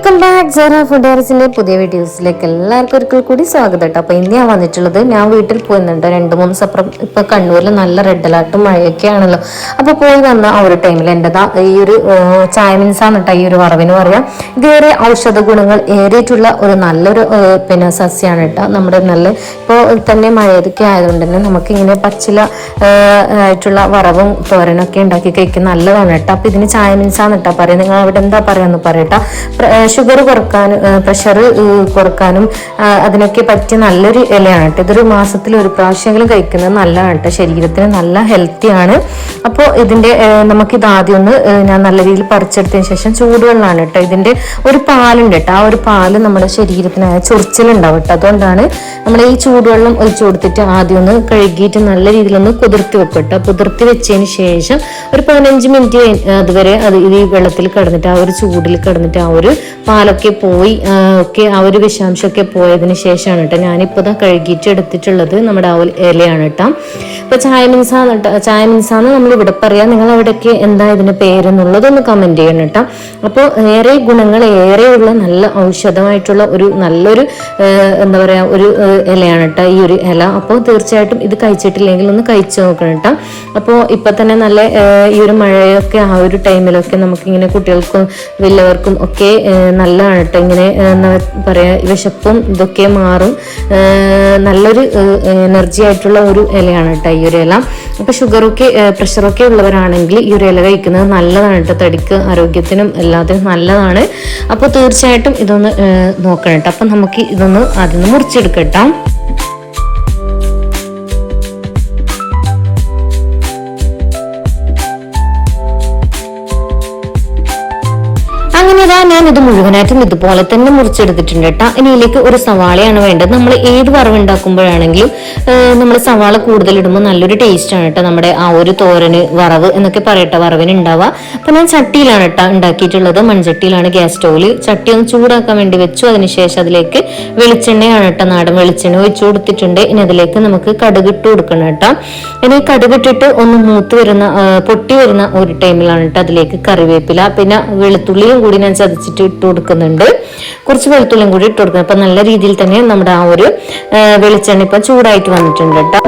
Welcome back ജെറ food ഹൗസിന്റെ പുതിയ വീഡിയോസിലേക്ക് എല്ലാവർക്കും ഒരിക്കൽ കൂടി സ്വാഗതം കേട്ടോ. അപ്പൊ ഇന്ന് ഞാൻ വന്നിട്ടുള്ളത് ഞാൻ വീട്ടിൽ പോയിരുന്നുണ്ട് രണ്ട് മൂന്ന് സപ്രം ഇപ്പൊ കണ്ണൂരിൽ നല്ല റെഡ് അലർട്ടും മഴയൊക്കെ ആണല്ലോ അപ്പൊ പോയി വന്ന ആ ഒരു ടൈമിൽ എന്റെതാ ഈ ഒരു ചായമിൻസ് കേട്ടോ ഈ ഒരു വറവിന് പറയാം. ഇതേറെ ഔഷധ ഗുണങ്ങൾ ഏറിയിട്ടുള്ള ഒരു നല്ലൊരു പിന്നെ സസ്യമാണ് കേട്ടോ. നമ്മുടെ നല്ല ഇപ്പോൾ തന്നെ മഴയൊക്കെ ആയതുകൊണ്ട് തന്നെ നമുക്ക് ഇങ്ങനെ പച്ചില ആയിട്ടുള്ള വറവും തോരനൊക്കെ ഉണ്ടാക്കി കഴിക്കാൻ നല്ലതാണ് കേട്ടോ. അപ്പൊ ഇതിന് ചായ മീൻസാണ് കേട്ടോ പറയാം നിങ്ങൾ അവിടെ എന്താ പറയാന്ന് പറയട്ടോ. ഷുഗർ കുറക്കാനും പ്രഷർ കുറക്കാനും അതിനൊക്കെ പറ്റിയ നല്ലൊരു ഇലയാണ് കേട്ടോ. ഇതൊരു മാസത്തിൽ ഒരു പ്രാവശ്യമെങ്കിലും കഴിക്കുന്നത് നല്ലതാണ് കേട്ടോ. ശരീരത്തിന് നല്ല ഹെൽത്തിയാണ് അപ്പോൾ ഇതിന്റെ നമുക്കിത് ആദ്യം ഒന്ന് ഞാൻ നല്ല രീതിയിൽ പറിച്ചെടുത്തതിന് ശേഷം ചൂടുവെള്ളമാണ് കേട്ടോ. ഇതിന്റെ ഒരു പാലുണ്ട് കേട്ടോ. ആ ഒരു പാൽ നമ്മുടെ ശരീരത്തിനായ ചൊറിച്ചിലുണ്ടാവും കേട്ടോ. അതുകൊണ്ടാണ് നമ്മൾ ഈ ചൂടുവെള്ളം ഒഴിച്ചു കൊടുത്തിട്ട് ആദ്യം ഒന്ന് കഴുകിയിട്ട് നല്ല രീതിയിലൊന്ന് കുതിർത്തി വെക്കും കേട്ടോ. കുതിർത്തി വെച്ചതിന് ശേഷം ഒരു പതിനഞ്ച് മിനിറ്റ് അതുവരെ അത് ഈ വെള്ളത്തിൽ കിടന്നിട്ട് ആ ഒരു ചൂടിൽ കിടന്നിട്ട് ആ ഒരു പാലൊക്കെ പോയി ഒക്കെ ആ ഒരു വിഷാംശമൊക്കെ പോയതിന് ശേഷമാണ് കേട്ടോ ഞാനിപ്പോൾ ഇതാ കഴുകിയിട്ട് എടുത്തിട്ടുള്ളത് നമ്മുടെ ആ ഇലയാണ് കേട്ടോ. ഇപ്പൊ ചായ കേട്ടോ ചായ മിൻസാന്ന് നമ്മൾ ഇവിടെ പറയാം. നിങ്ങൾ അവിടെയൊക്കെ എന്താ ഇതിന്റെ പേരെന്നുള്ളതൊന്ന് കമന്റ് ചെയ്യണം കേട്ടോ. അപ്പോൾ ഏറെ ഗുണങ്ങൾ ഏറെയുള്ള നല്ല ഔഷധമായിട്ടുള്ള ഒരു നല്ലൊരു എന്താ പറയാ ഒരു ഇലയാണ് കേട്ടോ ഈ ഒരു ഇല. അപ്പോൾ തീർച്ചയായിട്ടും ഇത് കഴിച്ചിട്ടില്ലെങ്കിൽ ഒന്ന് കഴിച്ചു നോക്കണം കേട്ടോ. അപ്പോൾ ഇപ്പൊ തന്നെ നല്ല ഈ ഒരു മഴയൊക്കെ ആ ഒരു ടൈമിലൊക്കെ നമുക്കിങ്ങനെ കുട്ടികൾക്കും വലിയവർക്കും ഒക്കെ നല്ലതാണ് കേട്ടോ ഇങ്ങനെ എന്താ പറയാ വിശപ്പും ഇതൊക്കെ മാറും. നല്ലൊരു എനർജി ആയിട്ടുള്ള ഒരു ഇലയാണ് കേട്ടോ ഈ ഒരു ഇല. അപ്പൊ ഷുഗറൊക്കെ പ്രഷറൊക്കെ ഉള്ളവരാണെങ്കിൽ ഈ ഒരു ഇല കഴിക്കുന്നത് നല്ലതാണ് കേട്ടോ തടിക്ക് ആരോഗ്യത്തിനും എല്ലാത്തിനും നല്ലതാണ്. അപ്പോൾ തീർച്ചയായിട്ടും ഇതൊന്ന് നോക്കണം കേട്ടോ അപ്പം നമുക്ക് ഇതൊന്ന് ആദ്യം മുറിച്ചെടുക്കട്ടോ. അങ്ങനെ ഞാൻ ഇത് മുഴുവനായിട്ടും ഇതുപോലെ തന്നെ മുറിച്ചെടുത്തിട്ടുണ്ട് കേട്ടോ. ഇനി ഇതിലേക്ക് ഒരു സവാളയാണ് വേണ്ടത്. നമ്മൾ ഏത് വറവ് ഉണ്ടാക്കുമ്പോഴാണെങ്കിലും നമ്മൾ സവാള കൂടുതൽ ഇടുമ്പോൾ നല്ലൊരു ടേസ്റ്റ് ആണ് കേട്ടോ നമ്മുടെ ആ ഒരു തോരന് വറവ് എന്നൊക്കെ പറയട്ടെ വറവിന് ഉണ്ടാവുക അപ്പൊ ഞാൻ ചട്ടിയിലാണ് കേട്ടോ ഉണ്ടാക്കിയിട്ടുള്ളത്. മൺചട്ടിയിലാണ് ഗ്യാസ് സ്റ്റോവിൽ ചട്ടി ഒന്ന് ചൂടാക്കാൻ വേണ്ടി വെച്ചു. അതിനുശേഷം അതിലേക്ക് വെളിച്ചെണ്ണയാണ് കേട്ടോ നാടൻ വെളിച്ചെണ്ണ ഒഴിച്ചു കൊടുത്തിട്ടുണ്ട്. ഇനി അതിലേക്ക് നമുക്ക് കടുക് ഇട്ട് കൊടുക്കണം കേട്ടോ. ഇനി കടുകിട്ടിട്ട് ഒന്ന് മൂത്ത് വരുന്ന പൊട്ടി വരുന്ന ഒരു ടൈമിലാണ് കേട്ടോ അതിലേക്ക് കറിവേപ്പില. പിന്നെ വെളുത്തുള്ളിയും കൂടി ഞാൻ ചതച്ചിട്ട് ഇട്ട് കൊടുക്കുന്നുണ്ട്. കുറച്ച് വെളുത്തുള്ളിയും കൂടി ഇട്ട് കൊടുക്കുന്നത് അപ്പൊ നല്ല രീതിയിൽ തന്നെ നമ്മുടെ ആ ഒരു വെളിച്ചെണ്ണ ഇപ്പൊ ചൂടായിട്ട് വന്നിട്ടുണ്ട് കേട്ടോ.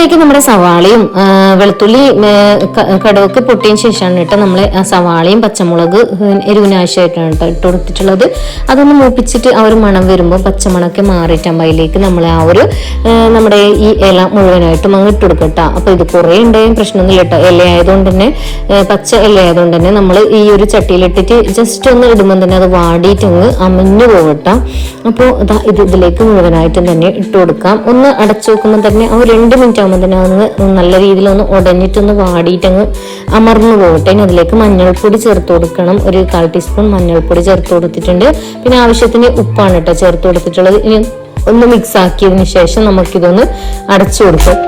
അതിലേക്ക് നമ്മുടെ സവാളയും വെളുത്തുള്ളി കടവൊക്കെ പൊട്ടിയ ശേഷമാണ് കേട്ടോ നമ്മൾ സവാളയും പച്ചമുളക് എരിവിനാവശ്യമായിട്ടാണ് കേട്ടോ ഇട്ട് കൊടുത്തിട്ടുള്ളത്. അതൊന്ന് മൂപ്പിച്ചിട്ട് ആ ഒരു മണം വരുമ്പോൾ പച്ചമണമൊക്കെ മാറിയിട്ടാകുമ്പോൾ അതിലേക്ക് നമ്മൾ ആ ഒരു നമ്മുടെ ഈ ഇല മുഴുവനായിട്ടും അങ്ങ് ഇട്ട് കൊടുക്കുക കേട്ടോ. അപ്പോൾ ഇത് കുറേ ഉണ്ടായും പ്രശ്നമൊന്നുമില്ല കേട്ടോ. ഇല ആയതുകൊണ്ട് തന്നെ പച്ച ഇല ആയതുകൊണ്ട് തന്നെ നമ്മൾ ഈ ഒരു ചട്ടിയിലിട്ടിട്ട് ജസ്റ്റ് ഒന്ന് ഇടുമ്പോൾ തന്നെ അത് വാടിയിട്ട് അങ്ങ് അമഞ്ഞു പോകട്ടോ അപ്പോൾ ഇത് ഇതിലേക്ക് മുഴുവനായിട്ടും തന്നെ ഇട്ട് കൊടുക്കാം. ഒന്ന് അടച്ചു വെക്കുമ്പോൾ തന്നെ ആ ഒരു രണ്ട് മിനിറ്റ് ഒന്ന് നല്ല രീതിയിൽ ഒന്ന് ഉടഞ്ഞിട്ടൊന്ന് വാടിയിട്ട് അങ്ങ് അമർന്നു പോകട്ടെ. അതിലേക്ക് മഞ്ഞൾപ്പൊടി ചേർത്ത് കൊടുക്കണം. ഒരു കാൽ ടീസ്പൂൺ മഞ്ഞൾപ്പൊടി ചേർത്ത് കൊടുത്തിട്ടുണ്ട്. പിന്നെ ആവശ്യത്തിന് ഉപ്പാണ് കേട്ടോ ചേർത്ത് കൊടുത്തിട്ടുള്ളത്. ഇനി ഒന്ന് മിക്സ് ആക്കിയതിന് ശേഷം നമുക്കിതൊന്ന് അടച്ചു കൊടുക്കാം.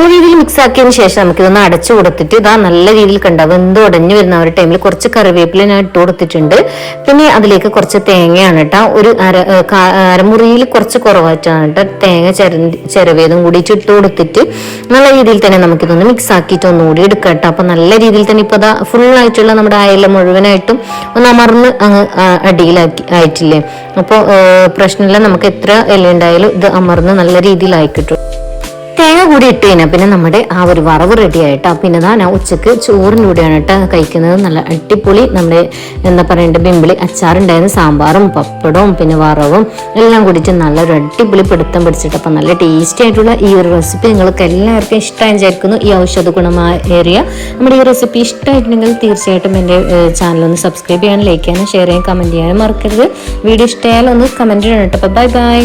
നല്ല രീതിയിൽ മിക്സ് ആക്കിയതിന് ശേഷം നമുക്ക് ഇതൊന്ന് അടച്ചു കൊടുത്തിട്ട് ഇതാ നല്ല രീതിയിൽ കണ്ട വെന്ത് ഉടഞ്ഞു വരുന്ന ഒരു ടൈമിൽ കുറച്ച് കറിവേപ്പില ഞാൻ ഇട്ട് കൊടുത്തിട്ടുണ്ട്. പിന്നെ അതിലേക്ക് കുറച്ച് തേങ്ങയാണ് കേട്ടോ. ഒരു അര അരമുറിയിൽ കുറച്ച് കുറവായിട്ടാണ് കേട്ടോ തേങ്ങ ചെര ചിരവേതും കൂടിയിട്ട് ഇട്ട് കൊടുത്തിട്ട് നല്ല രീതിയിൽ തന്നെ നമുക്കിതൊന്ന് മിക്സ് ആക്കിയിട്ട് ഒന്നുകൂടി എടുക്കാം കേട്ടോ. അപ്പൊ നല്ല രീതിയിൽ തന്നെ ഇപ്പൊ അതാ ഫുൾ ആയിട്ടുള്ള നമ്മുടെ അയല മുഴുവനായിട്ടും ഒന്ന് അമർന്ന് അങ്ങ് അടിയിലാക്കി ആയിട്ടില്ലേ? അപ്പോൾ പ്രശ്നമില്ല. നമുക്ക് എത്ര ഇല ഉണ്ടായാലും ഇത് അമർന്ന് നല്ല രീതിയിലായി കിട്ടും. തേങ്ങ കൂടി ഇട്ട് കഴിഞ്ഞാൽ പിന്നെ നമ്മുടെ ആ ഒരു വറവ് റെഡി ആയിട്ടാ. പിന്നെ ഞാൻ ഉച്ചയ്ക്ക് ചോറിന്റെ കൂടെയാണ് കേട്ടോ കഴിക്കുന്നത്. നല്ല അടിപൊളി നമ്മുടെ എന്താ പറയേണ്ടത് ബിമ്പിളി അച്ചാറുണ്ടായിരുന്നു. സാമ്പാറും പപ്പടവും പിന്നെ വറവും എല്ലാം കൂടിയിട്ട് നല്ലൊരു അടിപൊളി പിടുത്തം പിടിച്ചിട്ട് അപ്പം നല്ല ടേസ്റ്റി ആയിട്ടുള്ള ഈ ഒരു റെസിപ്പി നിങ്ങൾക്ക് എല്ലാവർക്കും ഇഷ്ടമായി വിചാരിക്കുന്നു. ഈ ഔഷധ ഗുണമായ ഏരിയ നമ്മുടെ ഈ റെസിപ്പി ഇഷ്ടമായിട്ടുണ്ടെങ്കിൽ തീർച്ചയായിട്ടും എന്റെ ഒന്ന് സബ്സ്ക്രൈബ് ചെയ്യാനും ലൈക്ക് ചെയ്യാനും ഷെയർ ചെയ്യാനും കമന്റ് ചെയ്യാനും മറക്കരുത്. വീഡിയോ ഇഷ്ടമായാലും ഒന്ന് കമന്റ് ചെയ്യണം കേട്ടോ. Bye bye